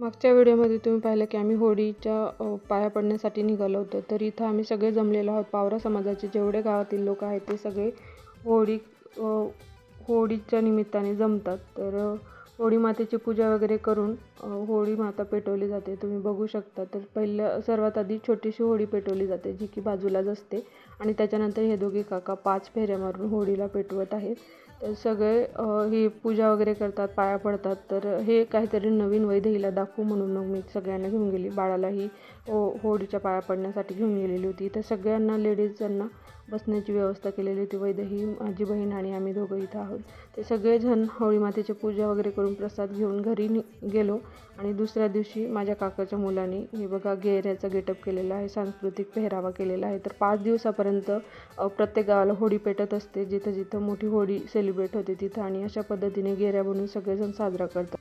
मागच्या व्हिडिओमध्ये तुम्ही पाहिलं की आम्ही होळीच्या पाया पडण्यासाठी निघालो होतो. तर इथं आम्ही सगळे जमलेलो आहोत. पावरा समाजाचे जेवढे गावातील लोक आहेत ते सगळे होळी होडीच्या होळीच्या निमित्ताने जमतात. तर होळी मातेची पूजा वगैरे करून होळी माता पेटवली जाते. तुम्ही बघू शकता. तर पहिलं सर्वात आधी छोटीशी होळी पेटवली जाते जी की बाजूलाच असते. आणि त्याच्यानंतर हे दोघे काका पाच फेऱ्या मारून होळीला पेटवत आहेत. तर सगळे ही पूजा वगैरे करतात पाया पडतात. तर हे काहीतरी नवीन वैदेहीला दाखवू म्हणून मग मी सगळ्यांना घेऊन गेली. बाळालाही हो होळीच्या पाया पडण्यासाठी घेऊन गेलेली होती. तर सगळ्यांना लेडीजांना बसण्याची व्यवस्था केलेली होती. वैदेही माझी बहीण आणि आम्ही दोघं इथं आहोत. ते सगळेजण होळी मातेची पूजा वगैरे करून प्रसाद घेऊन घरी नि गेलो. आणि दुसऱ्या दिवशी माझ्या काकाच्या मुलाने हे बघा गेऱ्याचा गेटअप केलेला आहे सांस्कृतिक पेहरावा केलेला आहे. तर पाच दिवसापर्यंत प्रत्येक गावाला होळी पेटत असते. जिथं जिथं मोठी होळी सेलिब्रेट होते तिथं. आणि अशा पद्धतीने गेऱ्या बनवून सगळेजण साजरा करतात.